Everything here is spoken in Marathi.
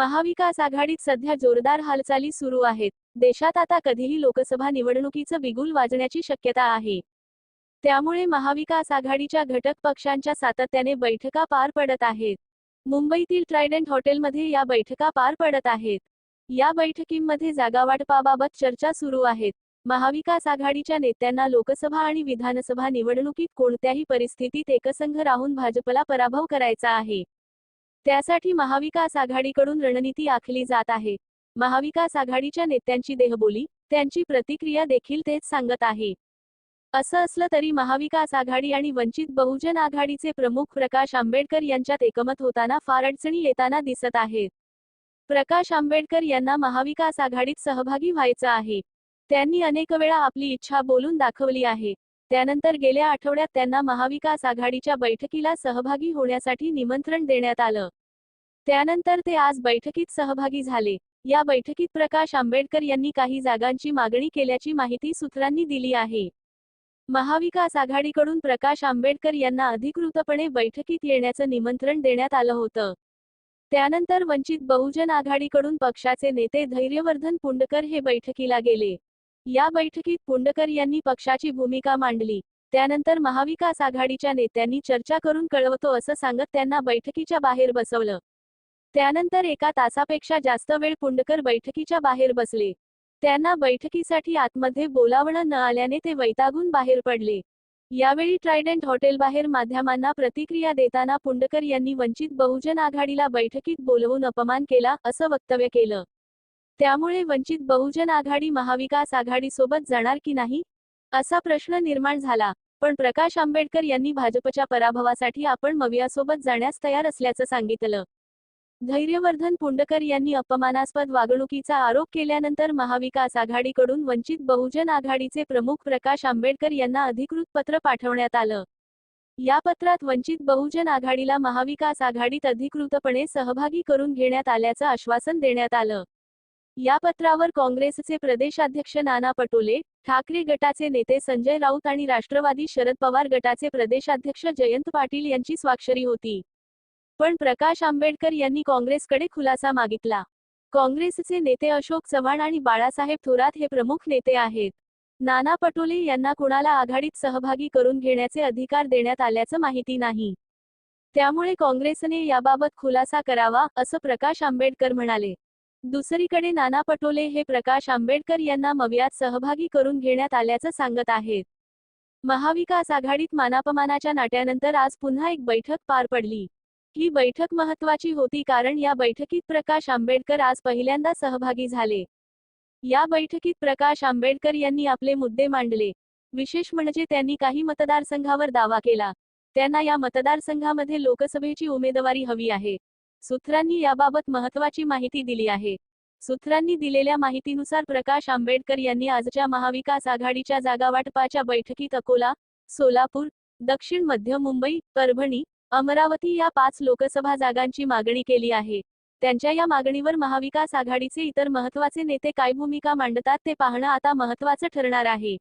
महाविकास आघाडीत सध्या जोरदार हालचाली सुरू आहेत. देशात आता कधीही लोकसभा निवडणुकीचं बिगुल वाजण्याची शक्यता आहे. त्यामुळे महाविकास आघाडीच्या घटक पक्षांच्या सातत्याने बैठका पार पडत आहेत. मुंबईतील ट्रायडंट हॉटेलमध्ये या बैठका पार पडत आहेत. या बैठकींमध्ये जागावाटपाबाबत चर्चा सुरू आहेत. महाविकास आघाडीच्या नेत्यांना लोकसभा आणि विधानसभा निवडणुकीत कोणत्याही परिस्थितीत एकसंघ राहून भाजपला पराभव करायचा आहे. त्यासाठी महाविकास आघाडीकडून रणनीती आखली जात आहे. महाविकास आघाडीच्या नेत्यांची देहबोली त्यांची प्रतिक्रिया देखील तेच सांगत आहे. असं असलं तरी महाविकास आघाडी आणि वंचित बहुजन आघाडीचे प्रमुख प्रकाश आंबेडकर यांच्यात एकमत होताना फार अडचणी येताना दिसत आहेत. प्रकाश आंबेडकर यांना महाविकास आघाडीत सहभागी व्हायचं आहे. त्यांनी अनेक वेळा आपली इच्छा बोलून दाखवली आहे. त्यानंतर गेल्या आठवड्यात त्यांना महाविकास आघाडीच्या बैठकीला सहभागी होण्यासाठी निमंत्रण देण्यात आलं. त्यानंतर ते आज बैठकीत सहभागी झाले. या बैठकीत प्रकाश आंबेडकर यांनी काही जागांची मागणी केल्याची माहिती सूत्रांनी दिली आहे. महाविकास आघाडीकडून प्रकाश आंबेडकर यांना अधिकृतपणे बैठकीत येण्याचं निमंत्रण देण्यात आलं होतं. त्यानंतर वंचित बहुजन आघाडीकडून पक्षाचे नेते धैर्यवर्धन पुंडकर हे बैठकीला गेले. या बैठकीत पुंडकर यांनी पक्षाची भूमिका मांडली. त्यानंतर महाविकास आघाडीच्या नेत्यांनी चर्चा करून कळवतो असं सांगत त्यांना बैठकीच्या बाहेर बसवलं. त्यानंतर एका तासापेक्षा जास्त वेळ पुंडकर बैठकीच्या बाहेर बसले. त्यांना बैठकीसाठी आतमध्ये बोलावणं न आल्याने ते वैतागून बाहेर पडले. यावेळी ट्रायडंट हॉटेलबाहेर माध्यमांना प्रतिक्रिया देताना पुंडकर यांनी वंचित बहुजन आघाडीला बैठकीत बोलवून अपमान केला असं वक्तव्य केलं. त्यामुळे वंचित बहुजन आघाडी महाविकास आघाडीसोबत जाणार की नाही? असा प्रश्न निर्माण झाला. पण प्रकाश आंबेडकर यांनी भाजपच्या पराभवासाठी आपण मवियासोबत जाण्यास तयार असल्याचं सांगितलं. धैर्यवर्धन पुंडकर यांनी अपमानास्पद वागणुकीचा आरोप केल्यानंतर महाविकास आघाडीकडून वंचित बहुजन आघाडीचे प्रमुख प्रकाश आंबेडकर यांना अधिकृत पत्र पाठवण्यात आलं. या पत्रात वंचित बहुजन आघाडीला महाविकास आघाडीत अधिकृतपणे सहभागी करून घेण्यात आल्याचं आश्वासन देण्यात आलं. या पत्रावर काँग्रेसचे प्रदेशाध्यक्ष नाना पटोले ठाकरे गटाचे नेते संजय राऊत आणि राष्ट्रवादी शरद पवार गटाचे प्रदेशाध्यक्ष जयंत पाटील यांची स्वाक्षरी होती. पण प्रकाश आंबेडकर यांनी काँग्रेसकडे खुलासा मागितला. काँग्रेसचे नेते अशोक चव्हाण आणि बाळासाहेब थोरात हे प्रमुख नेते आहेत. नाना पटोले यांना कुणाला आघाडीत सहभागी करून घेण्याचे अधिकार देण्यात आल्याचं माहिती नाही. त्यामुळे काँग्रेसने याबाबत खुलासा करावा असं प्रकाश आंबेडकर म्हणाले. दुसरीकडे नाना पटोले हे प्रकाश आंबेडकर यांना मवियात सहभागी करून घेण्यात आल्याचं सांगत आहेत. महाविकास आघाडीत मानापमानाच्या नाट्यानंतर आज पुन्हा एक बैठक पार पडली. ही बैठक महत्वाची होती कारण या बैठकीत प्रकाश आंबेडकर आज पहिल्यांदा सहभागी झाले. या बैठकीत प्रकाश आंबेडकर यांनी आपले मुद्दे मांडले. विशेष म्हणजे त्यांनी काही मतदारसंघावर दावा केला. त्यांना या मतदारसंघामध्ये लोकसभेची उमेदवारी हवी आहे. सूत्रांनी याबाबत महत्वाची माहिती दिली आहे. सूत्रांनी दिलेल्या माहितीनुसार प्रकाश आंबेडकर यांनी आजच्या महाविकास आघाडीच्या जागावाटपाच्या बैठकीत अकोला सोलापूर दक्षिण मध्य मुंबई परभणी अमरावती या पाच लोकसभा जागांची मागणी केली आहे. त्यांच्या या मागणीवर महाविकास आघाडीचे इतर महत्त्वाचे नेते काय भूमिका मांडतात ते पाहणं आता महत्वाचं ठरणार आहे.